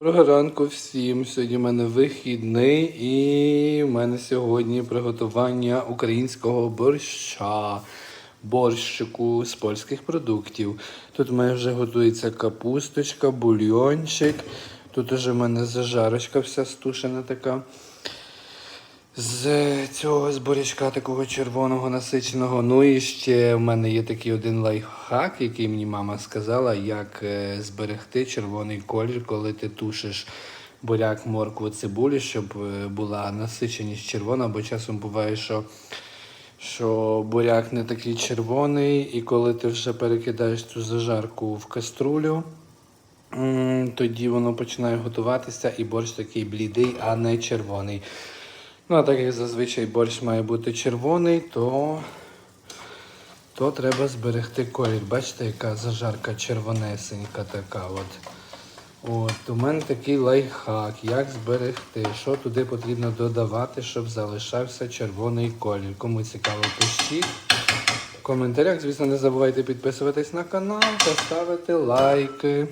Доброго ранку всім. Сьогодні в мене вихідний і в мене сьогодні приготування українського борща, борщику з польських продуктів. Тут в мене вже готується капусточка, бульйончик. Тут уже в мене зажарочка вся стушена така. З цього з такого червоного насиченого. Ну і ще в мене є такий один лайфхак, який мені мама сказала, як е, зберегти червоний колір, коли ти тушиш буряк, моркву, цибулю, щоб е, була насиченість червона, бо часом буває, що, що буряк не такий червоний, і коли ти вже перекидаєш цю зажарку в каструлю, тоді воно починає готуватися, і борщ такий блідий, а не червоний. Ну, а так як зазвичай борщ має бути червоний, то, то треба зберегти колір. Бачите, яка зажарка червонесенька така. От. От, у мене такий лайфхак, як зберегти, що туди потрібно додавати, щоб залишався червоний колір. Кому цікаво, пишіть. В коментарях, звісно, не забувайте підписуватись на канал та ставити лайки.